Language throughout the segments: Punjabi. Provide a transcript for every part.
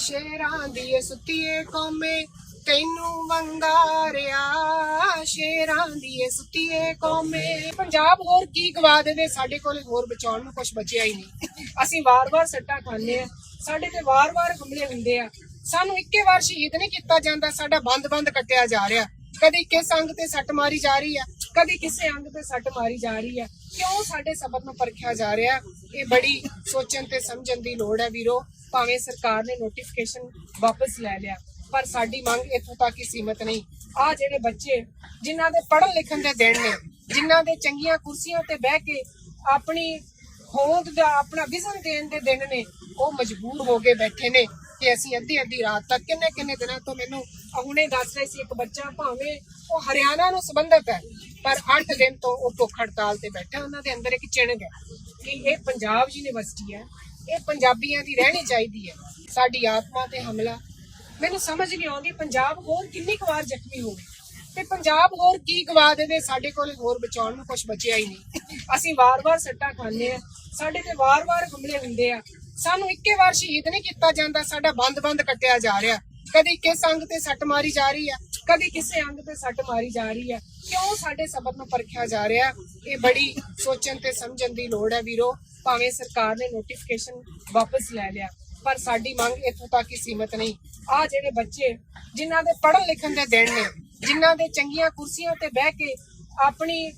ਸ਼ੇਰਾਂ ਦੀ ਸੁੱਤੀਏ ਕੌਮੇ, ਤੈਨੂੰ ਵੰਗਾਰਿਆ। ਸ਼ੇਰਾਂ ਦੀ ਸੁੱਤੀਏ ਕੌਮੇ। ਪੰਜਾਬ ਹੋਰ ਕੀ ਗਵਾ ਦੇਵੇ? ਸਾਡੇ ਕੋਲ ਹੋਰ ਬਚਾਉਣ ਨੂੰ ਕੁਝ ਬਚਿਆ ਹੀ ਨਹੀਂ। ਅਸੀਂ ਵਾਰ-ਵਾਰ ਸੱਟਾਂ ਖਾਂਦੇ ਆ ਸਾਡੇ ਤੇ ਵਾਰ-ਵਾਰ ਹਮਲੇ ਹੁੰਦੇ ਆ। ਸਾਨੂੰ ਇੱਕੇ ਵਾਰ ਸ਼ਹੀਦ ਨਹੀਂ ਕੀਤਾ ਜਾਂਦਾ। ਸਾਡਾ ਬੰਦ-ਬੰਦ ਕੱਟਿਆ ਜਾ ਰਿਹਾ। ਕਦੀ ਕਿਸ ਅੰਗ ਤੇ ਸੱਟ ਮਾਰੀ ਜਾ ਰਹੀ ਆ? ਕਦੀ ਕਿਸੇ ਅੰਗ ਤੇ ਸੱਟ ਮਾਰੀ ਜਾ ਰਹੀ ਆ? ਕਿਉਂ ਸਾਡੇ ਸਬਰ ਨੂੰ ਪਰਖਿਆ ਜਾ ਰਿਹਾ? ਇਹ ਬੜੀ ਸੋਚਣ ਤੇ ਸਮਝਣ ਦੀ ਲੋੜ ਹੈ ਵੀਰੋ। ਭਾਵੇਂ ਸਰਕਾਰ ਨੇ ਨੋਟੀਫਿਕੇਸ਼ਨ ਵਾਪਸ ਲੈ ਲਿਆ, ਪਰ ਸਾਡੀ ਮੰਗ ਇੱਥੋਂ ਤੱਕ ਹੀ ਸੀਮਤ ਨਹੀਂ। ਆ ਜਿਹੜੇ ਬੱਚੇ ਜਿਨ੍ਹਾਂ ਦੇ ਪੜ੍ਹਨ ਲਿਖਣ ਦੇ ਦਿਨ ਨੇ, ਜਿਨ੍ਹਾਂ ਦੇ ਚੰਗੀਆਂ ਕੁਰਸੀਆਂ ਤੇ ਬਹਿ ਕੇ ਆਪਣੀ ਹੋਂਦ ਦਾ, ਆਪਣਾ ਵਿਜ਼ਨ ਦੇਣ ਦੇ ਦਿਨ ਨੇ, ਉਹ ਮਜਬੂਰ ਹੋ ਕੇ ਬੈਠੇ ਨੇ ਕਿ ਅਸੀਂ ਅੱਧੀ ਅੱਧੀ ਰਾਤ ਤੱਕ ਕਿੰਨੇ ਕਿੰਨੇ ਦਿਨਾਂ ਤੋਂ ਮੈਨੂੰ ਹੁਣੇ ਦੱਸ ਰਹੇ ਸੀ, ਇੱਕ ਬੱਚਾ ਭਾਵੇਂ ਉਹ ਹਰਿਆਣਾ ਨੂੰ ਸੰਬੰਧਿਤ ਹੈ, ਪਰ 8 ਦਿਨ ਤੋਂ ਉਹ ਭੁੱਖ ਹੜਤਾਲ ਤੇ ਬੈਠਾ, ਉਹਨਾਂ ਦੇ ਅੰਦਰ ਇੱਕ ਚਿਣਗ ਹੈ ਕਿ ਇਹ ਪੰਜਾਬ ਯੂਨੀਵਰਸਿਟੀ ਹੈ ਇਹ ਪੰਜਾਬੀਆਂ ਦੀ ਰਹਿਣੀ ਚਾਹੀਦੀ ਹੈ। ਸਾਡੀ ਆਤਮਾ ਤੇ ਹਮਲਾ। ਮੈਨੂੰ ਸਮਝ ਨਹੀਂ ਆਉਂਦੀ, ਪੰਜਾਬ ਹੋਰ ਕਿੰਨੀ ਕੁ ਵਾਰ ਜ਼ਖਮੀ ਹੋਵੇ ਤੇ ਪੰਜਾਬ ਹੋਰ ਕੀ ਗਵਾ ਦੇਵੇ, ਸਾਡੇ ਕੋਲ ਹੋਰ ਬਚਾਉਣ ਨੂੰ ਕੁਝ ਬਚਿਆ ਹੀ ਨਹੀਂ। ਅਸੀਂ ਵਾਰ-ਵਾਰ ਸੱਟਾਂ ਖਾਂਦੇ ਆ ਸਾਡੇ ਤੇ ਵਾਰ-ਵਾਰ ਹਮਲੇ ਹੁੰਦੇ ਆ। ਸਾਨੂੰ ਇੱਕੇ ਵਾਰ ਸ਼ਹੀਦ ਨਹੀਂ ਕੀਤਾ ਜਾਂਦਾ, ਸਾਡਾ ਬੰਦ-ਬੰਦ ਕੱਟਿਆ ਜਾ ਰਿਹਾ। ਕਦੀ ਕਿਸ ਅੰਗ ਤੇ ਸੱਟ ਮਾਰੀ ਜਾ ਰਹੀ ਆ ਕਦੀ ਕਿਸੇ ਅੰਗ ਤੇ ਸੱਟ ਮਾਰੀ ਜਾ ਰਹੀ ਆ ਕਿਉਂ ਸਾਡੇ ਸਬਰ ਨੂੰ ਪਰਖਿਆ ਜਾ ਰਿਹਾ ਇਹ ਬੜੀ ਸੋਚਣ ਤੇ ਸਮਝਣ ਦੀ ਲੋੜ ਹੈ ਵੀਰੋ। ਭਾਵੇਂ ਸਰਕਾਰ ਨੇ ਨੋਟੀਫਿਕੇਸ਼ਨ ਵਾਪਸ ਲੈ ਲਿਆ, ਪਰ ਸਾਡੀ ਮੰਗ ਇੱਥੋਂ ਤੱਕ ਹੀ ਸੀਮਤ ਨਹੀਂ। ਆ ਜਿਹੜੇ ਬੱਚੇ ਜਿਨ੍ਹਾਂ ਦੇ ਪੜ੍ਹਨ ਲਿਖਣ ਦੇ ਦਿਨ ਨੇ, ਜਿਨ੍ਹਾਂ ਦੇ ਚੰਗੀਆਂ ਕੁਰਸੀਆਂ ਤੇ ਬਹਿ ਕੇ ਆਪਣੀ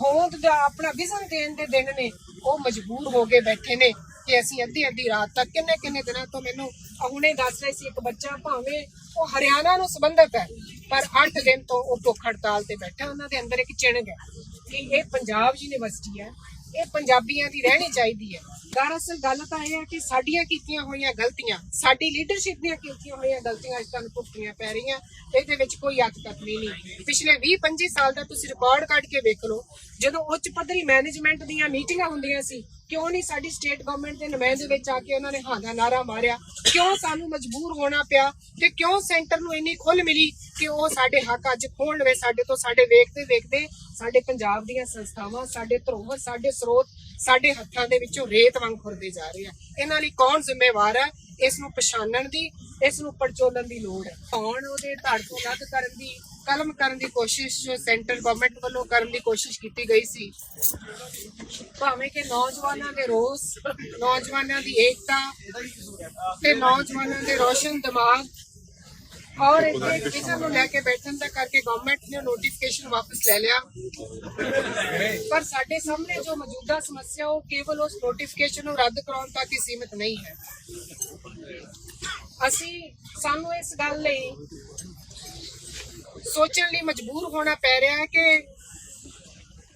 ਹੋਂਦ ਦਾ, ਆਪਣਾ ਵਿਜ਼ਨ ਦੇਣ ਦੇ ਦਿਨ ਨੇ, ਉਹ ਮਜਬੂਰ ਹੋ ਕੇ ਬੈਠੇ ਨੇ ਕਿ ਅਸੀਂ ਅੱਧੀ ਅੱਧੀ ਰਾਤ ਤੱਕ ਕਿੰਨੇ ਕਿੰਨੇ ਦਿਨਾਂ ਤੋਂ ਮੈਨੂੰ ਹੁਣੇ ਦੱਸ ਰਹੇ ਸੀ ਇੱਕ ਬੱਚਾ ਭਾਵੇਂ ਉਹ ਹਰਿਆਣਾ ਨੂੰ ਸੰਬੰਧਿਤ ਹੈ, ਪਰ 8 ਦਿਨ ਤੋਂ ਉਹ ਭੁੱਖ ਹੜਤਾਲ ਤੇ ਬੈਠਾ, ਉਹਨਾਂ ਦੇ ਅੰਦਰ ਇੱਕ ਚਿਣਗ ਹੈ ਕਿ ਇਹ ਪੰਜਾਬ ਯੂਨੀਵਰਸਿਟੀ ਹੈ, ਇਹ ਪੰਜਾਬੀਆਂ ਦੀ ਰਹਿਣੀ ਚਾਹੀਦੀ ਹੈ। ਦਰਅਸਲ ਗੱਲ ਤਾਂ ਇਹ ਹੈ ਕਿ ਸਾਡੀਆਂ ਕੀਤੀਆਂ ਹੋਈਆਂ ਗਲਤੀਆਂ, ਸਾਡੀ ਲੀਡਰਸ਼ਿਪ ਦੀਆਂ ਕੀਤੀਆਂ ਹੋਈਆਂ ਗਲਤੀਆਂ ਅੱਜ ਤੁਹਾਨੂੰ ਭੁਗਤਣੀਆਂ ਪੈ ਰਹੀਆਂ, ਇਹਦੇ ਵਿੱਚ ਕੋਈ ਅੱਤ ਤਕਮੀ ਨਹੀਂ ਪਿਛਲੇ 20 25 ਸਾਲ ਦਾ ਤੁਸੀਂ ਰਿਕਾਰਡ ਕੱਢ ਕੇ ਵੇਖ ਲਓ, ਜਦੋਂ ਉੱਚ ਪੱਧਰੀ ਮੈਨੇਜਮੈਂਟ ਦੀਆਂ ਮੀਟਿੰਗਾਂ ਹੁੰਦੀਆਂ ਸੀ ਕਿਉਂ ਨਹੀਂ ਸਾਡੀ ਸਟੇਟ ਗਵਰਨਮੈਂਟ ਦੇ ਨੁਮਾਇੰਦੇ ਵਿੱਚ ਆ ਕੇ ਉਹਨਾਂ ਨੇ ਹਾਂ ਦਾ ਨਾਰਾ ਮਾਰਿਆ? ਕਿਉਂ ਸਾਨੂੰ ਮਜਬੂਰ ਹੋਣਾ ਪਿਆ ਤੇ ਕਿਉਂ ਸੈਂਟਰ ਨੂੰ ਇੰਨੀ ਖੁੱਲ ਮਿਲੀ ਕਿ ਉਹ ਸਾਡੇ ਹੱਕ ਅੱਜ ਖੋਣ ਲਵੇ, ਸਾਡੇ ਤੋਂ ਸਾਡੇ ਵੇਖਦੇ ਵੇਖਦੇ ਸਾਡੇ ਪੰਜਾਬ ਦੀਆਂ ਸੰਸਥਾਵਾਂ, ਸਾਡੇ ਧਰੋਹਰ, ਸਾਡੇ ਸਰੋਤ, ਸਾਡੇ ਹੱਥਾਂ ਦੇ ਵਿੱਚੋਂ ਰੇਤ ਵਾਂਗ ਖੁਰਦੇ ਜਾ ਰਹੇ ਆ। ਇਹਨਾਂ ਲਈ ਕੌਣ ਜ਼ਿੰਮੇਵਾਰ ਹੈ ਇਸ ਨੂੰ ਪਛਾਣਨ ਦੀ, ਇਸ ਨੂੰ ਪਰਚੋਲਣ ਦੀ ਲੋੜ ਹੈ ਕੌਣ ਉਹਦੇ ਧੜ ਤੋਂ ਰੱਦ ਕਰਨ ਦੀ ਕਲਮ ਕਰਨ ਦੀ ਕੋਸ਼ਿਸ਼ ਸੈਂਟਰ ਗਵਰਨਮੈਂਟ ਵੱਲੋਂ ਕਰਨ ਦੀ ਕੋਸ਼ਿਸ਼ ਕੀਤੀ ਗਈ ਸੀ। ਭਾਵੇਂ ਕਿ ਨੌਜਵਾਨਾਂ ਦੇ ਰੋਸ, ਨੌਜਵਾਨਾਂ ਦੀ ਏਕਤਾ ਤੇ ਨੌਜਵਾਨਾਂ ਦੇ ਰੋਸ਼ਨ ਦਿਮਾਗ ਔਰ ਇੱਥੇ ਵਿਜ਼ਨ ਨੂੰ ਲੈ ਕੇ ਬੈਠਣ ਦਾ ਕਰਕੇ ਗਵਰਨਮੈਂਟ ਨੇ ਨੋਟੀਫਿਕੇਸ਼ਨ ਵਾਪਸ ਲੈ ਲਿਆ। ਪਰ ਸਾਡੇ ਸਾਹਮਣੇ ਜੋ ਮੌਜੂਦਾ ਸਮੱਸਿਆ, ਉਹ ਕੇਵਲ ਉਸ ਨੋਟੀਫਿਕੇਸ਼ਨ ਨੂੰ ਰੱਦ ਕਰਾਉਣ ਤੱਕ ਹੀ ਸੀਮਿਤ ਨਹੀਂ ਹੈ। ਅਸੀਂ ਸਾਨੂੰ ਇਸ ਗੱਲ ਲਈ ਸੋਚਣ ਲਈ ਮਜਬੂਰ ਹੋਣਾ ਪੈ ਰਿਹਾ ਹੈ ਕਿ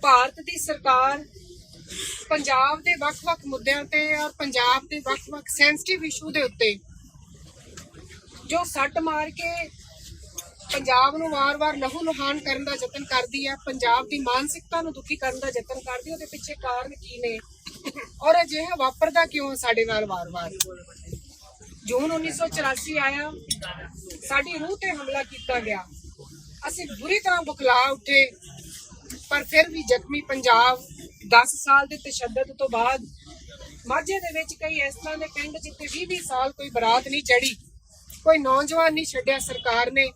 ਭਾਰਤ ਦੀ ਸਰਕਾਰ ਪੰਜਾਬ ਦੇ ਵੱਖ-ਵੱਖ ਮੁੱਦਿਆਂ ਤੇ ਔਰ ਪੰਜਾਬ ਦੇ ਵੱਖ-ਵੱਖ ਸੈਂਸਿਟਿਵ ਇਸ਼ੂ ਦੇ ਉੱਤੇ ਜੋ ਸੱਟ ਮਾਰ ਕੇ ਪੰਜਾਬ ਨੂੰ ਵਾਰ-ਵਾਰ ਲਹੂ ਲੁਹਾਨ ਕਰਨ ਦਾ ਯਤਨ ਕਰਦੀ ਹੈ, ਪੰਜਾਬ ਦੀ ਮਾਨਸਿਕਤਾ ਨੂੰ ਦੁਖੀ ਕਰਨ ਦਾ ਯਤਨ ਕਰਦੀ ਉਹਦੇ ਪਿੱਛੇ ਕਾਰਨ ਕੀ ਨੇ? ਔਰ ਅਜਿਹਾ ਵਾਪਰਦਾ ਕਿਉਂ ਹੈ ਸਾਡੇ ਨਾਲ ਵਾਰ-ਵਾਰ? ਜੂਨ 1984 ਆਇਆ, ਸਾਡੀ ਰੂਹ ਤੇ ਹਮਲਾ ਕੀਤਾ ਗਿਆ। ਅਸੀਂ ਬੁਰੀ ਤਰ੍ਹਾਂ ਬੁਖਲਾ ਉੱਠੇ, ਪਰ ਫਿਰ ਵੀ ਜ਼ਖਮੀ ਪੰਜਾਬ 10 ਸਾਲ ਦੇ ਤਸ਼ੱਦਦ ਤੋਂ ਬਾਅਦ ਮਾਝੇ ਦੇ ਵਿੱਚ ਕਈ ਇਸ ਤਰ੍ਹਾਂ ਦੇ ਪਿੰਡ ਜਿੱਥੇ 20-20 ਸਾਲ ਕੋਈ ਬਰਾਤ ਨਹੀਂ ਚੜੀ ਕੋਈ ਨੌਜਵਾਨ ਨਹੀਂ ਛੱਡਿਆ ਸਰਕਾਰ ਨੇ।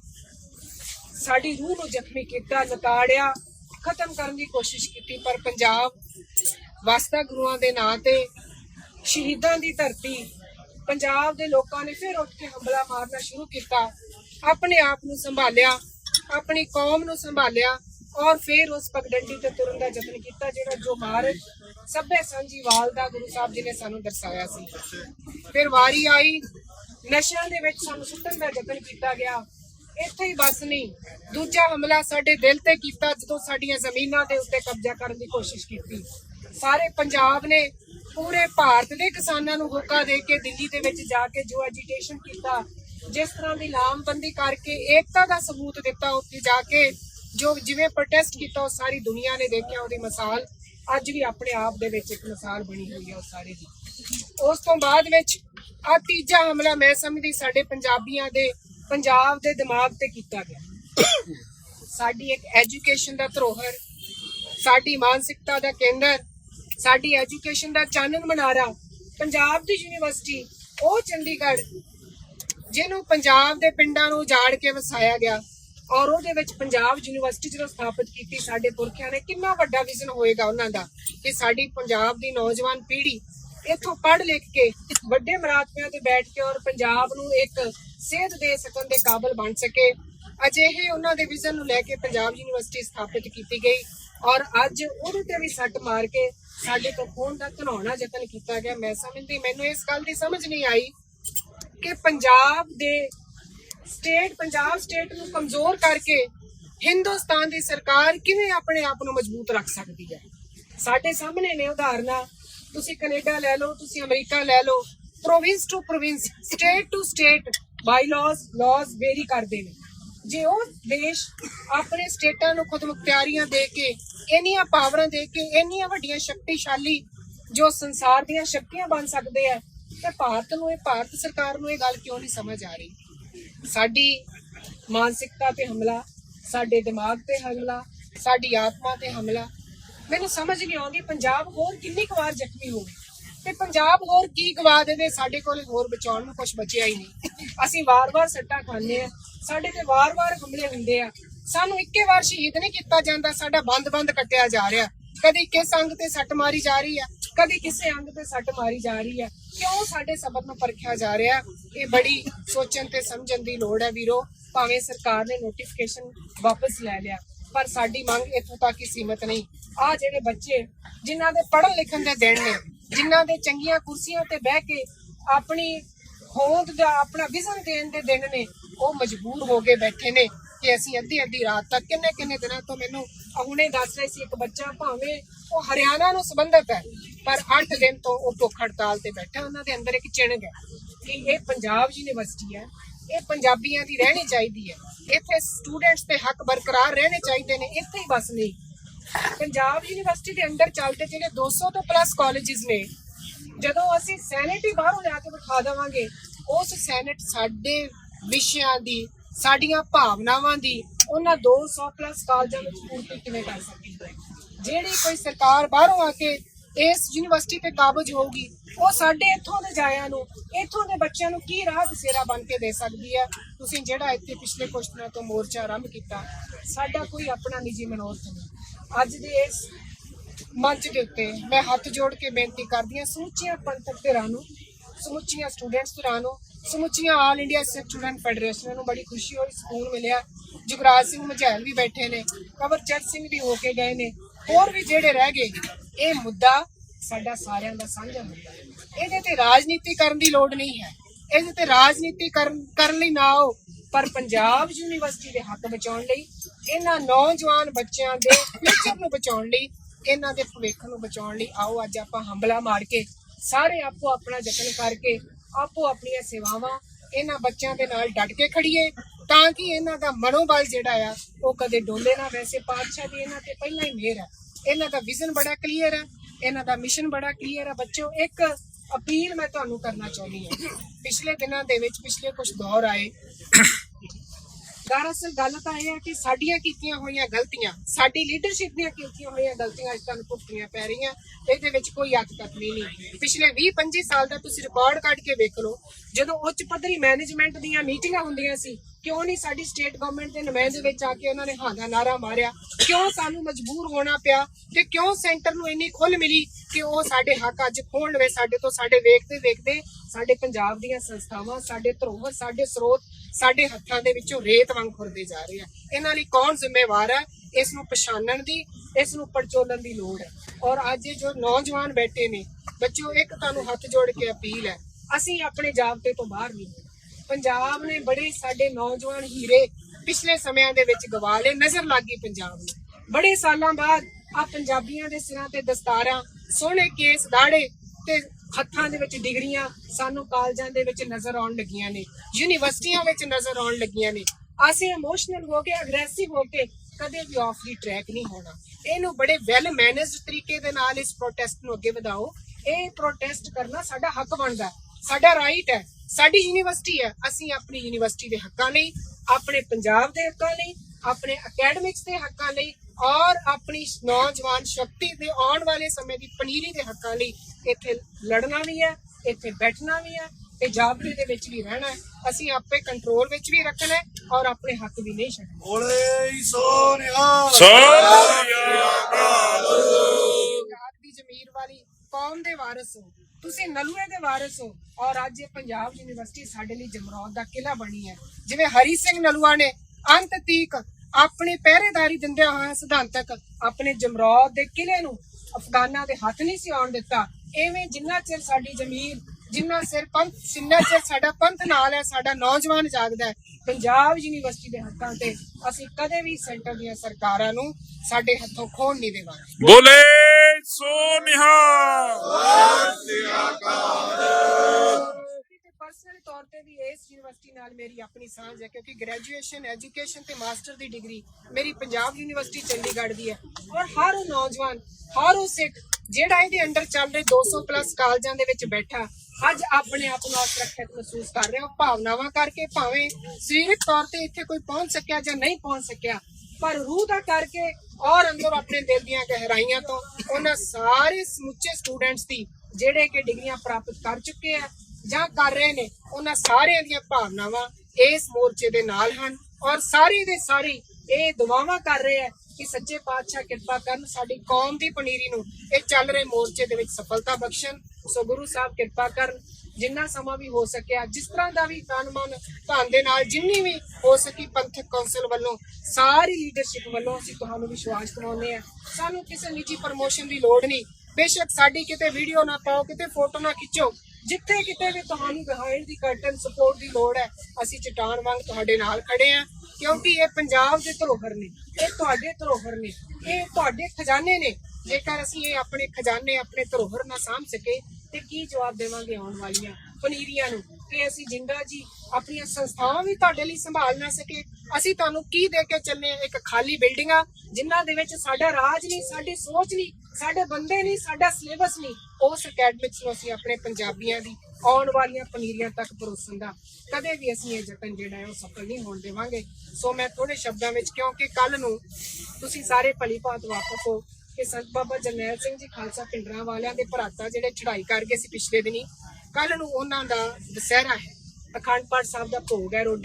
ਸਾਡੀ ਰੂਹ ਨੂੰ ਜ਼ਖਮੀ ਕੀਤਾ, ਨਤਾੜਿਆ, ਖਤਮ ਕਰਨ ਦੀ ਕੋਸ਼ਿਸ਼ ਕੀਤੀ, ਪਰ ਪੰਜਾਬ ਵਸਤਾ ਗੁਰੂਆਂ ਦੇ ਨਾਂ ਤੇ ਸ਼ਹੀਦਾਂ ਦੀ ਧਰਤੀ, ਪੰਜਾਬ ਦੇ ਲੋਕਾਂ ਨੇ ਫਿਰ ਉੱਠ ਕੇ ਹਮਲਾ ਮਾਰਨਾ ਸ਼ੁਰੂ ਕੀਤਾ, ਆਪਣੇ ਆਪ ਨੂੰ ਸੰਭਾਲਿਆ। ਆਪਣੀ ਕੌਮ ਨੂੰ ਸੰਭਾਲਿਆ ਔਰ ਫਿਰ ਉਸ ਪਗਡੰਡੀ ਤੇ ਤੁਰਨ ਦਾ ਯਤਨ ਕੀਤਾ, ਜਿਹੜਾ ਜੋ ਸਭੇ ਸੰਜੀਵਾਲ ਦਾ ਗੁਰੂ ਸਾਹਿਬ ਜੀ ਨੇ ਸਾਨੂੰ ਦਰਸਾਇਆ ਸੀ। ਫਿਰ ਵਾਰੀ ਆਈ, ਨਸ਼ਿਆਂ ਦੇ ਵਿੱਚ ਸਾਨੂੰ ਸੁੱਟਣ ਦਾ ਯਤਨ ਕੀਤਾ ਗਿਆ। ਇੱਥੇ ਹੀ ਬਸ ਨਹੀਂ, ਦੂਜਾ ਹਮਲਾ ਸਾਡੇ ਦਿਲ ਤੇ ਕੀਤਾ, ਜਦੋਂ ਸਾਡੀਆਂ ਜ਼ਮੀਨਾਂ ਦੇ ਉੱਤੇ ਕਬਜ਼ਾ ਕਰਨ ਦੀ ਕੋਸ਼ਿਸ਼ ਕੀਤੀ। ਸਾਰੇ ਪੰਜਾਬ ਨੇ ਪੂਰੇ ਭਾਰਤ ਦੇ ਕਿਸਾਨਾਂ ਨੂੰ ਹੋਕਾ ਦੇ ਕੇ ਦਿੱਲੀ ਦੇ ਵਿੱਚ ਜਾ ਕੇ ਜੋ ਐਜੀਟੇਸ਼ਨ ਕੀਤਾ ਜਿਸ ਤਰ੍ਹਾਂ ਦੀ ਲਾਮਬੰਦੀ ਕਰਕੇ ਏਕਤਾ ਦਾ ਸਬੂਤ ਦਿੱਤਾ, ਉੱਥੇ ਜਾ ਕੇ ਜੋ ਜਿਵੇਂ ਪ੍ਰੋਟੈਸਟ ਕੀਤਾ, ਉਹ ਸਾਰੀ ਦੁਨੀਆ ਨੇ ਦੇਖਿਆ, ਉਹਦੀ ਮਿਸਾਲ ਅੱਜ ਵੀ ਆਪਣੇ ਆਪ ਦੇ ਵਿੱਚ ਇੱਕ ਮਿਸਾਲ ਬਣੀ ਹੋਈ ਹੈ ਉਹ ਸਾਰੇ ਦੀ। ਉਸ ਤੋਂ ਬਾਅਦ ਵਿੱਚ ਆ ਤੀਜਾ ਹਮਲਾ ਮੈਂ ਸਮਝਦੀ ਸਾਡੇ ਪੰਜਾਬੀਆਂ ਦੇ, ਪੰਜਾਬ ਦੇ ਦਿਮਾਗ ਤੇ ਕੀਤਾ ਗਿਆ। ਸਾਡੀ ਇੱਕ ਐਜੂਕੇਸ਼ਨ ਦਾ ਧਰੋਹਰ, ਸਾਡੀ ਮਾਨਸਿਕਤਾ ਦਾ ਕੇਂਦਰ, ਸਾਡੀ ਐਜੂਕੇਸ਼ਨ ਦਾ ਚਾਨਣ ਮਨਾਰਾ, ਪੰਜਾਬ ਦੀ ਯੂਨੀਵਰਸਿਟੀ, ਉਹ ਚੰਡੀਗੜ੍ਹ ਜਿਹਨੂੰ ਪੰਜਾਬ ਦੇ ਪਿੰਡਾਂ ਨੂੰ ਉਜਾੜ ਕੇ ਵਸਾਇਆ ਗਿਆ ਔਰ ਉਹਦੇ ਵਿੱਚ ਪੰਜਾਬ ਯੂਨੀਵਰਸਿਟੀ ਜਦੋਂ ਸਥਾਪਿਤ ਕੀਤੀ, ਸਾਡੇ ਪੁਰਖਿਆਂ ਨੇ ਕਿੰਨਾ ਵੱਡਾ ਵਿਜ਼ਨ ਹੋਏਗਾ ਉਹਨਾਂ ਦਾ ਕਿ ਸਾਡੀ ਪੰਜਾਬ ਦੀ ਨੌਜਵਾਨ ਪੀੜ੍ਹੀ ਇੱਥੋਂ ਪੜ੍ਹ ਲਿਖ ਕੇ ਵੱਡੇ ਮਰਾਤਮਿਆਂ ਤੇ ਬੈਠ ਕੇ ਔਰ ਪੰਜਾਬ ਨੂੰ ਇੱਕ ਸੇਧ ਦੇ ਸਕਣ ਦੇ ਕਾਬਲ ਬਣ ਸਕੇ। ਅਜਿਹੇ ਉਹਨਾਂ ਦੇ ਵਿਜ਼ਨ ਨੂੰ ਲੈ ਕੇ ਪੰਜਾਬ ਯੂਨੀਵਰਸਿਟੀ ਸਥਾਪਿਤ ਕੀਤੀ ਗਈ ਔਰ ਅੱਜ ਉਹਦੇ ਤੇ ਵੀ ਸੱਟ ਮਾਰ ਕੇ ਸਾਡੇ ਤੋਂ ਖੋਣ ਦਾ ਘਨਾਉਣਾ ਯਤਨ ਕੀਤਾ ਗਿਆ। ਮੈਂ ਸਮਝਦੀ, ਮੈਨੂੰ ਇਸ ਗੱਲ ਦੀ ਸਮਝ ਨਹੀਂ ਆਈ ਕਿ ਪੰਜਾਬ ਦੇ ਸਟੇਟ ਪੰਜਾਬ ਸਟੇਟ ਨੂੰ ਕਮਜ਼ੋਰ ਕਰਕੇ ਹਿੰਦੁਸਤਾਨ ਦੀ ਸਰਕਾਰ ਕਿਵੇਂ ਆਪਣੇ ਆਪ ਨੂੰ ਮਜ਼ਬੂਤ ਰੱਖ ਸਕਦੀ ਹੈ? ਸਾਡੇ ਸਾਹਮਣੇ ਨੇ ਉਦਾਹਰਨਾਂ, ਤੁਸੀਂ ਕੈਨੇਡਾ ਲੈ ਲਓ, ਤੁਸੀਂ ਅਮਰੀਕਾ ਲੈ ਲਓ province to province state to state by laws laws vary ਕਰਦੇ ਨੇ। ਜੇ ਉਹ ਦੇਸ਼ ਆਪਣੇ ਸਟੇਟਾਂ ਨੂੰ ਖੁਦ ਮੁਖਤਿਆਰੀਆਂ ਦੇ ਕੇ, ਇੰਨੀਆਂ ਪਾਵਰਾਂ ਦੇ ਕੇ, ਇੰਨੀਆਂ ਵੱਡੀਆਂ ਸ਼ਕਤੀਸ਼ਾਲੀ ਜੋ ਸੰਸਾਰ ਦੀਆਂ ਸ਼ਕਤੀਆਂ ਬਣ ਸਕਦੇ ਆ ਤੇ ਭਾਰਤ ਨੂੰ ਇਹ, ਭਾਰਤ ਸਰਕਾਰ ਨੂੰ ਇਹ ਗੱਲ ਕਿਉਂ ਨਹੀਂ ਸਮਝ ਆ ਰਹੀ? ਸਾਡੀ ਮਾਨਸਿਕਤਾ ਤੇ ਹਮਲਾ, ਸਾਡੇ ਦਿਮਾਗ ਤੇ ਹਮਲਾ, ਸਾਡੀ ਆਤਮਾ ਤੇ ਹਮਲਾ, ਮੈਨੂੰ ਸਮਝ ਨਹੀਂ ਆਉਂਦੀ ਪੰਜਾਬ ਹੋਰ ਕਿੰਨੀ ਕੁ ਵਾਰ ਜ਼ਖਮੀ ਹੋਵੇ ਤੇ ਪੰਜਾਬ ਹੋਰ ਕੀ ਗਵਾ ਦੇਵੇ ਸਾਡੇ ਕੋਲ, ਹੋਰ ਬਚਾਉਣ ਨੂੰ ਕੁਝ ਬਚਿਆ ਹੀ ਨਹੀਂ। ਅਸੀਂ ਵਾਰ-ਵਾਰ ਸੱਟਾਂ ਖਾਂਦੇ ਆ ਸਾਡੇ ਤੇ ਵਾਰ-ਵਾਰ ਹਮਲੇ ਹੁੰਦੇ ਆ। ਸਾਨੂੰ ਇੱਕੇ ਵਾਰ ਸ਼ਹੀਦ ਨਹੀਂ ਕੀਤਾ ਜਾਂਦਾ, ਸਾਡਾ ਬੰਦ-ਬੰਦ ਕੱਟਿਆ ਜਾ ਰਿਹਾ। ਕਦੀ ਕਿਸ ਅੰਗ ਤੇ ਸੱਟ ਮਾਰੀ ਜਾ ਰਹੀ ਆ, ਕਦੀ ਕਿਸੇ ਅੰਗ ਤੇ ਸੱਟ ਮਾਰੀ ਜਾ ਰਹੀ ਆ। ਕਿਉਂ ਸਾਡੇ ਸਬਰ ਨੂੰ ਪਰਖਿਆ ਜਾ ਰਿਹਾ ਇਹ ਬੜੀ ਸੋਚਣ ਤੇ ਸਮਝਣ ਦੀ ਲੋੜ ਹੈ ਵੀਰੋ। ਭਾਵੇਂ ਸਰਕਾਰ ਨੇ ਨੋਟੀਫਿਕੇਸ਼ਨ ਵਾਪਸ ਲੈ ਲਿਆ, ਪਰ ਸਾਡੀ ਮੰਗ ਇੱਥੋਂ ਤੱਕ ਹੀ ਸੀਮਤ ਨਹੀਂ। ਆ ਜਿਹੜੇ ਬੱਚੇ, ਜਿਨ੍ਹਾਂ ਦੇ ਪੜ੍ਹਨ ਲਿਖਣ ਦੇ ਦਿਨ ਨੇ, ਜਿਨ੍ਹਾਂ ਦੇ ਚੰਗੀਆਂ ਕੁਰਸੀਆਂ ਤੇ ਬਹਿ ਕੇ ਆਪਣੀ ਹੋਂਦ ਦਾ, ਆਪਣਾ ਵਿਜ਼ਨ ਦੇਣ ਦੇ ਦਿਨ ਨੇ, ਉਹ ਮਜਬੂਰ ਹੋ ਕੇ ਬੈਠੇ ਨੇ ਕਿ ਅਸੀਂ ਅੱਧੀ ਅੱਧੀ ਰਾਤ ਤੱਕ ਕਿੰਨੇ ਕਿੰਨੇ ਦਿਨਾਂ ਤੋਂ ਮੈਨੂੰ ਹੁਣੇ ਦੱਸ ਰਹੇ ਸੀ। ਇੱਕ ਬੱਚਾ ਭਾਵੇਂ ਉਹ ਹਰਿਆਣਾ ਨੂੰ ਸੰਬੰਧਿਤ ਹੈ ਪਰ 8 ਦਿਨ ਤੋਂ ਉਹ ਭੁੱਖ ਹੜਤਾਲ ਤੇ ਬੈਠਾ, ਉਹਨਾਂ ਦੇ ਅੰਦਰ ਇੱਕ ਚਿਣਗ ਹੈ ਕਿ ਇਹ ਪੰਜਾਬ ਯੂਨੀਵਰਸਿਟੀ ਹੈ, ਇਹ ਪੰਜਾਬੀਆਂ ਦੀ ਰਹਿਣੀ ਚਾਹੀਦੀ ਹੈ, ਇੱਥੇ ਸਟੂਡੈਂਟਸ ਦੇ ਹੱਕ ਬਰਕਰਾਰ ਰਹਿਣੇ ਚਾਹੀਦੇ ਨੇ, ਇੱਥੇ ਹੀ ਬਸ ਨਹੀਂ। ਪੰਜਾਬ ਯੂਨੀਵਰਸਿਟੀ ਦੇ ਅੰਦਰ ਚੱਲਦੇ ਜਿਹੜੇ 200 ਤੋਂ ਪਲੱਸ ਕਾਲਜਸ ਨੇ, ਜਦੋਂ ਅਸੀਂ ਸੈਨੇਟ ਹੀ ਬਾਹਰੋਂ ਲਿਆ ਕੇ ਬਿਠਾ ਦੇਵਾਂਗੇ, ਉਸ ਸੈਨੇਟ ਸਾਡੇ ਵਿਸ਼ਿਆਂ ਦੀ, ਸਾਡੀਆਂ ਭਾਵਨਾਵਾਂ ਦੀ, ਉਹਨਾਂ 200 ਪਲੱਸ ਕਾਲਜਾਂ ਵਿੱਚ ਪੂਰਤੀ ਕਿਵੇਂ ਕਰ ਸਕਦੀ ਹੈ? ਜਿਹੜੀ ਕੋਈ ਸਰਕਾਰ ਬਾਹਰੋਂ ਆ ਕੇ ਇਸ ਯੂਨੀਵਰਸਿਟੀ ਤੇ ਕਾਬਜ ਹੋਊਗੀ, ਉਹ ਸਾਡੇ ਇੱਥੋਂ ਦੇ ਜਾਇਆਂ ਨੂੰ, ਇੱਥੋਂ ਦੇ ਬੱਚਿਆਂ ਨੂੰ ਕੀ ਰਾਹ ਦਸੇਰਾ ਬਣ ਕੇ ਦੇ ਸਕਦੀ ਹੈ? ਤੁਸੀਂ ਜਿਹੜਾ ਇੱਥੇ ਪਿਛਲੇ ਕੁਝ ਦਿਨਾਂ ਤੋਂ ਮੋਰਚਾ ਆਰੰਭ ਕੀਤਾ, ਸਾਡਾ ਕੋਈ ਆਪਣਾ ਨਿੱਜੀ ਮਨੋਰਥ ਨਹੀਂ। ਅੱਜ ਦੇ ਇਸ ਮੰਚ ਦੇ ਉੱਤੇ ਮੈਂ ਹੱਥ ਜੋੜ ਕੇ ਬੇਨਤੀ ਕਰਦੀ ਹਾਂ, ਸਮੁੱਚੀਆਂ ਪੰਥਕ ਧਿਰਾਂ ਨੂੰ, ਸਮੁੱਚੀਆਂ ਸਟੂਡੈਂਟਸ ਧਿਰਾਂ ਨੂੰ, ਸਮੁੱਚੀਆਂ ਆਲ ਇੰਡੀਆ ਸਟੂਡੈਂਟ ਫੈਡਰੇਸ਼ਨ ਨੂੰ ਬੜੀ ਖੁਸ਼ੀ ਹੋਈ ਸਕੂਨ ਮਿਲਿਆ। ਜੁਗਰਾਜ ਸਿੰਘ ਮਝੈਲ ਵੀ ਬੈਠੇ ਨੇ ਕਵਰਚਰ ਸਿੰਘ ਵੀ ਹੋ ਕੇ ਗਏ ਨੇ ਹੋਰ ਵੀ ਜਿਹੜੇ ਰਹਿ ਗਏ, ਇਹ ਮੁੱਦਾ ਸਾਡਾ ਸਾਰਿਆਂ ਦਾ ਸਾਂਝਾ ਮੁੱਦਾ ਹੈ। ਇਹਦੇ ਤੇ ਰਾਜਨੀਤੀ ਕਰਨ ਦੀ ਲੋੜ ਨਹੀਂ ਹੈ। ਇਹਦੇ ਤੇ ਰਾਜਨੀਤੀ ਕਰਨ ਕਰਨ ਲਈ ਨਾ ਆਓ, ਪਰ ਪੰਜਾਬ ਯੂਨੀਵਰਸਿਟੀ ਦੇ ਹੱਕ ਬਚਾਉਣ ਲਈ, ਇਹਨਾਂ ਨੌਜਵਾਨ ਬੱਚਿਆਂ ਦੇ ਫਿਊਚਰ ਨੂੰ ਬਚਾਉਣ ਲਈ, ਇਹਨਾਂ ਦੇ ਭਵਿੱਖ ਨੂੰ ਬਚਾਉਣ ਲਈ ਆਓ, ਅੱਜ ਆਪਾਂ ਹੰਬਲਾ ਮਾਰ ਕੇ ਸਾਰੇ ਆਪੋ ਆਪਣਾ ਯਤਨ ਕਰਕੇ, ਆਪੋ ਆਪਣੀਆਂ ਸੇਵਾਵਾਂ ਇਹਨਾਂ ਬੱਚਿਆਂ ਦੇ ਨਾਲ ਡਟ ਕੇ ਖੜੀਏ। ਤਾਂ ਕਿ ਇਹਨਾਂ ਦਾ ਮਨੋਬਲ ਜਿਹੜਾ ਆ, ਉਹ ਕਦੇ ਡੋਲੇ ਨਾ ਵੈਸੇ ਪਾਤਸ਼ਾਹ ਦੀ ਇਹਨਾਂ ਤੇ ਪਹਿਲਾਂ ਹੀ ਮਿਹਰ ਹੈ ਇਹਨਾਂ ਦਾ ਵਿਜ਼ਨ ਬੜਾ ਕਲੀਅਰ ਹੈ ਇਹਨਾਂ ਦਾ ਮਿਸ਼ਨ ਬੜਾ ਕਲੀਅਰ ਹੈ ਬੱਚਿਓ, ਇੱਕ ਅਪੀਲ ਮੈਂ ਤੁਹਾਨੂੰ ਕਰਨਾ ਚਾਹੁੰਦੀ ਹਾਂ। ਪਿਛਲੇ ਦਿਨਾਂ ਦੇ ਵਿੱਚ ਪਿਛਲੇ ਕੁਝ ਦੌਰ ਆਏ, ਦਰਅਸਲ ਗੱਲ ਤਾਂ ਇਹ ਹੈ ਕਿ ਸਾਡੀਆਂ ਕੀਤੀਆਂ ਹੋਈਆਂ ਗਲਤੀਆਂ, ਸਾਡੀ ਲੀਡਰਸ਼ਿਪ ਦੀਆਂ ਕੀਤੀਆਂ ਹੋਈਆਂ ਗਲਤੀਆਂ ਅੱਜ ਤੁਹਾਨੂੰ ਭੁਗਤਣੀਆਂ ਪੈ ਰਹੀਆਂ ਇਹਦੇ ਵਿੱਚ ਕੋਈ ਹੱਕ ਤੱਕ ਨਹੀਂ ਪਿਛਲੇ 20-25 ਸਾਲ ਦਾ ਤੁਸੀਂ ਰਿਕਾਰਡ ਕੱਢ ਕੇ ਵੇਖ ਲਓ, ਜਦੋਂ ਉੱਚ ਪੱਧਰੀ ਮੈਨੇਜਮੈਂਟ ਦੀਆਂ ਮੀਟਿੰਗਾਂ ਹੁੰਦੀਆਂ ਸੀ ਕਿਉਂ ਨਹੀਂ ਸਾਡੀ ਸਟੇਟ ਗਵਰਨਮੈਂਟ ਦੇ ਨੁਮਾਇੰਦੇ ਵਿੱਚ ਆ ਕੇ ਉਹਨਾਂ ਨੇ ਹਾਂ ਦਾ ਨਾਰਾ ਮਾਰਿਆ? ਕਿਉਂ ਸਾਨੂੰ ਮਜਬੂਰ ਹੋਣਾ ਪਿਆ ਤੇ ਕਿਉਂ ਸੈਂਟਰ ਨੂੰ ਇੰਨੀ ਖੁੱਲ ਮਿਲੀ ਕਿ ਉਹ ਸਾਡੇ ਹੱਕ ਅੱਜ ਖੋਣ ਲਵੇ ਸਾਡੇ ਤੋਂ ਸਾਡੇ ਵੇਖਦੇ ਵੇਖਦੇ ਸਾਡੇ ਪੰਜਾਬ ਦੀਆਂ ਸੰਸਥਾਵਾਂ, ਸਾਡੇ ਧਰੋਹਰ, ਸਾਡੇ ਸਰੋਤ, ਸਾਡੇ ਹੱਥਾਂ ਦੇ ਵਿੱਚੋਂ ਰੇਤ ਵਾਂਗ ਖੁਰਦੇ ਜਾ ਰਹੇ ਆ। ਇਹਨਾਂ ਲਈ ਕੌਣ ਜ਼ਿੰਮੇਵਾਰ ਹੈ? ਇਸ ਨੂੰ ਪਛਾਣਨ ਦੀ, ਇਸ ਨੂੰ ਪਰਚੋਲਣ ਦੀ ਲੋੜ ਹੈ। ਔਰ ਅੱਜ ਇਹ ਜੋ ਨੌਜਵਾਨ ਬੈਠੇ ਨੇ, ਬੱਚਿਓ, ਇੱਕ ਤੁਹਾਨੂੰ ਹੱਥ ਜੋੜ ਕੇ ਅਪੀਲ ਹੈ, ਅਸੀਂ ਆਪਣੇ ਜਾਬਤੇ ਤੋਂ ਬਾਹਰ ਨਹੀਂ ਪੰਜਾਬ ਨੇ ਬੜੇ ਸਾਡੇ ਨੌਜਵਾਨ ਹੀਰੇ ਪਿਛਲੇ ਸਮਿਆਂ ਦੇ ਵਿੱਚ ਗਵਾ ਲਏ ਨਜ਼ਰ ਲੱਗੀ ਪੰਜਾਬ ਨੂੰ। ਬੜੇ ਸਾਲਾਂ ਬਾਅਦ ਆ ਪੰਜਾਬੀਆਂ ਦੇ ਸਿਰਾਂ ਤੇ ਦਸਤਾਰਾਂ ਸੋਹਣੇ ਕੇਸ ਦਾੜੇ ਤੇ ਹੱਥਾਂ ਦੇ ਵਿੱਚ ਡਿਗਰੀਆਂ ਸਾਨੂੰ ਕਾਲਜਾਂ ਦੇ ਵਿੱਚ ਨਜ਼ਰ ਆਉਣ ਲੱਗੀਆਂ ਨੇ ਯੂਨੀਵਰਸਿਟੀਆਂ ਵਿੱਚ ਨਜ਼ਰ ਆਉਣ ਲੱਗੀਆਂ ਨੇ। ਅਸੀਂ ਇਮੋਸ਼ਨਲ ਹੋ ਕੇ ਅਗਰੈਸਿਵ ਹੋ ਕੇ ਕਦੇ ਵੀ ਆਫ ਦੀ ਟਰੈਕ ਨਹੀਂ ਹੋਣਾ। ਇਹਨੂੰ ਬੜੇ ਵੈਲ ਮੈਨੇਜਡ ਤਰੀਕੇ ਦੇ ਨਾਲ ਇਸ ਪ੍ਰੋਟੈਸਟ ਨੂੰ ਅੱਗੇ ਵਧਾਓ। ਇਹ ਪ੍ਰੋਟੈਸਟ ਕਰਨਾ ਸਾਡਾ ਹੱਕ ਬਣਦਾ। ਹੈ, ਸਾਡਾ ਰਾਈਟ ਹੈ। ਸਾਡੀ ਯੂਨੀਵਰਸਿਟੀ ਹੈ। ਅਸੀਂ ਆਪਣੀ ਯੂਨੀਵਰਸਿਟੀ ਦੇ ਹੱਕਾਂ ਲਈ ਆਪਣੇ ਪੰਜਾਬ ਦੇ ਹੱਕਾਂ ਲਈ ਆਪਣੇ ਅਕੈਡਮਿਕਸ ਦੇ ਹੱਕਾਂ ਲਈ ਔਰ ਆਪਣੀ ਨੌਜਵਾਨ ਸ਼ਕਤੀ ਦੇ ਆਉਣ ਵਾਲੇ ਸਮੇਂ ਦੀ ਪਨੀਰੀ ਦੇ ਹੱਕਾਂ ਲਈ ਇੱਥੇ ਲੜਨਾ ਵੀ ਹੈ ਇੱਥੇ ਬੈਠਣਾ ਵੀ ਹੈ ਤੇ ਜਾਬਰੇ ਦੇ ਵਿੱਚ ਵੀ ਰਹਿਣਾ ਹੈ। ਅਸੀਂ ਆਪੇ ਕੰਟਰੋਲ ਵਿੱਚ ਵੀ ਰੱਖਣਾ ਹੈ ਔਰ ਆਪਣੇ ਹੱਕ ਵੀ ਨਹੀਂ ਛੱਡਣੇ। ਬੋਲੇ ਸੋਨਿਆ ਪੰਜਾਬ ਦੀ ਜ਼ਮੀਰ ਵਾਲੀ ਕੌਮ ਦੇ ਵਾਰਿਸ ਹੋ। ਤੁਸੀਂ ਨਲੂਏ ਦੇ ਵਾਰਿਸ ਹੋ ਔਰ ਅੱਜ ਇਹ ਪੰਜਾਬ ਯੂਨੀਵਰਸਿਟੀ ਸਾਡੇ ਲਈ ਜਮਰੌਦ ਦਾ ਕਿਲਾ ਬਣੀ ਹੈ। ਜਿਵੇਂ ਹਰੀ ਸਿੰਘ ਨਲੂਆ ਨੇ ਅੰਤ ਤੀਕ ਆਪਣੀ ਪਹਿਰੇਦਾਰੀ ਦਿੰਦਿਆਂ ਹੋਇਆਂ ਸਿਧਾਂਤਕ ਆਪਣੇ ਜਮਰੌਦ ਦੇ ਕਿਲੇ ਨੂੰ ਅਫਗਾਨਾਂ ਦੇ ਹੱਥ ਨਹੀਂ ਸੀ ਆਉਣ ਦਿੱਤਾ। ਐਵੇਂ ਜਿੰਨਾ ਚਿਰ ਸਾਡੀ ਜ਼ਮੀਨ, ਜਿੰਨਾ ਸਿਰ ਪੰਥ, ਜਿੰਨਾ ਚਿਰ ਸਾਡਾ ਪੰਥ ਨਾਲ ਹੈ, ਸਾਡਾ ਨੌਜਵਾਨ ਜਾਗਦਾ ਹੈ ਪੰਜਾਬ ਯੂਨੀਵਰਸਿਟੀ ਦੇ ਹੱਥਾਂ ਤੇ ਅਸੀਂ ਕਦੇ ਵੀ ਸੈਂਟਰ ਦੀਆਂ ਸਰਕਾਰਾਂ ਨੂੰ ਸਾਡੇ ਹੱਥੋਂ ਖੋਣ ਨਹੀਂ ਦੇਵਾਂਗੇ। ਬੋਲੇ ਤੇ ਪਰਸਨਲ ਤੌਰ ਤੇ ਵੀ ਇਸ ਯੂਨੀਵਰਸਿਟੀ ਨਾਲ ਮੇਰੀ ਆਪਣੀ ਸਾਂਝ ਹੈ ਕਿਉਂਕਿ ਗ੍ਰੈਜੂਏਸ਼ਨ ਐਜੂਕੇਸ਼ਨ ਤੇ ਮਾਸਟਰ ਦੀ ਡਿਗਰੀ ਮੇਰੀ ਪੰਜਾਬ ਯੂਨੀਵਰਸਿਟੀ ਚੰਡੀਗੜ੍ਹ ਦੀ ਹੈ। ਔਰ ਹਰ ਉਹ ਨੌਜਵਾਨ ਹਰ ਉਹ ਸਿੱਖ ਜਿਹੜਾ ਇਹਦੇ ਅੰਡਰ ਚੱਲ ਰਹੇ 200 ਪਲੱਸ ਕਾਲਜਾਂ ਦੇ ਵਿੱਚ ਬੈਠਾ ਅੱਜ ਆਪਣੇ ਆਪ ਨੂੰ ਅਸੁਰੱਖਿਅਤ ਮਹਿਸੂਸ ਕਰ ਰਿਹਾ ਉਹ ਭਾਵਨਾਵਾਂ ਕਰਕੇ ਭਾਵੇਂ ਸਰੀਰਕ ਤੌਰ ਤੇ ਇੱਥੇ ਕੋਈ ਪਹੁੰਚ ਸਕਿਆ ਜਾਂ ਨਹੀਂ ਪਹੁੰਚ ਸਕਿਆ, ਪਰ ਰੂਹ ਦਾ ਕਰਕੇ ਔਰ ਅੰਦਰ ਆਪਣੇ ਦਿਲ ਦੀਆਂ ਗਹਿਰਾਈਆਂ ਤੋਂ ਉਹਨਾਂ ਸਾਰੇ ਸਮੁੱਚੇ ਸਟੂਡੈਂਟਸ ਦੀ ਜਿਹੜੇ ਕਿ ਡਿਗਰੀਆਂ ਪ੍ਰਾਪਤ ਕਰ ਚੁੱਕੇ ਆ ਜਾਂ ਕਰ ਰਹੇ ਨੇ, ਉਹਨਾਂ ਸਾਰਿਆਂ ਦੀਆਂ ਭਾਵਨਾਵਾਂ ਇਸ ਮੋਰਚੇ ਦੇ ਨਾਲ ਹਨ ਔਰ ਸਾਰੇ ਦੇ ਸਾਰੇ ਇਹ ਦੁਆਵਾਂ ਕਰ ਰਹੇ ਆ ਕਿ ਸੱਚੇ ਪਾਤਸ਼ਾਹ ਕਿਰਪਾ ਕਰਨ ਸਾਡੀ ਕੌਮ ਦੀ ਪਨੀਰੀ ਨੂੰ ਇਹ ਚੱਲ ਰਹੇ ਮੋਰਚੇ ਦੇ ਵਿੱਚ ਸਫਲਤਾ ਬਖਸ਼ਣ। ਸੋ ਗੁਰੂ ਸਾਹਿਬ ਕਿਰਪਾ ਕਰਨ, ਜਿੰਨਾ ਸਮਾਂ ਵੀ ਹੋ ਸਕਿਆ, ਜਿਸ ਤਰ੍ਹਾਂ ਦਾ ਵੀ ਤਨ ਮਨ ਦੇ ਨਾਲ ਜਿੰਨੀ ਵੀ ਹੋ ਸਕੀ, ਪੰਥਕ ਕੌਂਸਲ ਵੱਲੋਂ, ਸਾਰੀ ਲੀਡਰਸ਼ਿਪ ਵੱਲੋਂ ਅਸੀਂ ਤੁਹਾਨੂੰ ਵਿਸ਼ਵਾਸ ਦਿਵਾਉਂਦੇ ਆ ਸਾਨੂੰ ਕਿਸੇ ਨਿੱਜੀ ਪ੍ਰਮੋਸ਼ਨ ਦੀ ਲੋੜ ਨਹੀਂ। ਬੇਸ਼ੱਕ ਸਾਡੀ ਕਿਤੇ ਵੀਡੀਓ ਨਾ ਪਾਓ, ਕਿਤੇ ਫੋਟੋ ਨਾ ਖਿੱਚੋ। ਜਿੱਥੇ ਕਿਤੇ ਵੀ ਤੁਹਾਨੂੰ ਬਿਹਾਈਂਡ ਦੀ ਕਰਟਨ ਸਪੋਰਟ ਦੀ ਲੋੜ ਹੈ, ਅਸੀਂ ਚਟਾਨ ਵਾਂਗ ਤੁਹਾਡੇ ਨਾਲ ਖੜੇ ਆ ਕਿਉਂਕਿ ਇਹ ਪੰਜਾਬ ਦੇ ਧਰੋਹਰ ਨੇ, ਇਹ ਤੁਹਾਡੇ ਧਰੋਹਰ ਨੇ, ਇਹ ਤੁਹਾਡੇ ਖਜ਼ਾਨੇ ਨੇ। ਜੇਕਰ ਅਸੀਂ ਇਹ ਆਪਣੇ ਖਜ਼ਾਨੇ ਆਪਣੇ ਧਰੋਹਰ ਨਾ ਸਾਂਭ ਸਕੇ, ਤੇ ਕੀ ਜਵਾਬ ਦੇਵਾਂਗੇ ਆਉਣ ਵਾਲੀਆਂ ਪਨੀਰੀਆਂ ਨੂੰ? ਕਿ ਅਸੀਂ ਜਿੰਦਾ ਜੀ, ਆਪਣੀਆਂ ਸੰਸਥਾਵਾਂ ਵੀ ਤੁਹਾਡੇ ਲਈ ਸੰਭਾਲ ਨਾ ਸਕੇ ਅਸੀਂ ਤੁਹਾਨੂੰ ਕੀ ਦੇ ਕੇ ਚੱਲੇ ਇੱਕ ਖਾਲੀ ਬਿਲਡਿੰਗਾਂ ਜਿਨ੍ਹਾਂ ਦੇ ਵਿੱਚ ਸਾਡਾ ਰਾਜ ਨਹੀਂ, ਸਾਡੀ ਸੋਚ ਨਹੀਂ, ਸਾਡੇ ਬੰਦੇ ਨਹੀਂ, ਸਾਡਾ ਸਿਲੇਬਸ ਨਹੀਂ। ਉਸ ਅਕੈਡਮਿਕਸ ਨੂੰ ਅਸੀਂ ਆਪਣੇ ਪੰਜਾਬੀਆਂ ਦੀ ਆਉਣ ਵਾਲੀਆਂ ਪਨੀਰੀਆਂ ਤੱਕ ਪਰੋਸਣ ਦਾ ਕਦੇ ਵੀ ਅਸੀਂ ਇਹ ਯਤਨ ਜਿਹੜਾ ਹੈ ਉਹ ਸਫਲ ਨਹੀਂ ਹੋਣ ਦੇਵਾਂਗੇ। ਸੋ ਮੈਂ ਥੋੜੇ ਸ਼ਬਦਾਂ ਵਿੱਚ, ਕਿਉਂਕਿ ਕੱਲ ਨੂੰ ਤੁਸੀਂ ਸਾਰੇ ਭਲੀ ਭਾਤ ਵਾਪਸ ਹੋ ਕਿ ਸੰਤ ਬਾਬਾ ਜਰਨੈਲ ਸਿੰਘ ਜੀ ਖਾਲਸਾ ਪਿੰਡਰਾਂ ਵਾਲਿਆਂ ਦੇ ਭਰਾਤਾ ਜਿਹੜੇ ਚੜ੍ਹਾਈ ਕਰ ਗਏ ਸੀ ਪਿਛਲੇ ਦਿਨੀ ਕੱਲ ਨੂੰ ਉਹਨਾਂ ਦਾ ਦਸਹਿਰਾ ਹੈ। ਅਖੰਡ ਪਾਠ ਸਾਹਿਬ ਦਾ ਭੋਗ ਹੈ ਰੋਡੇ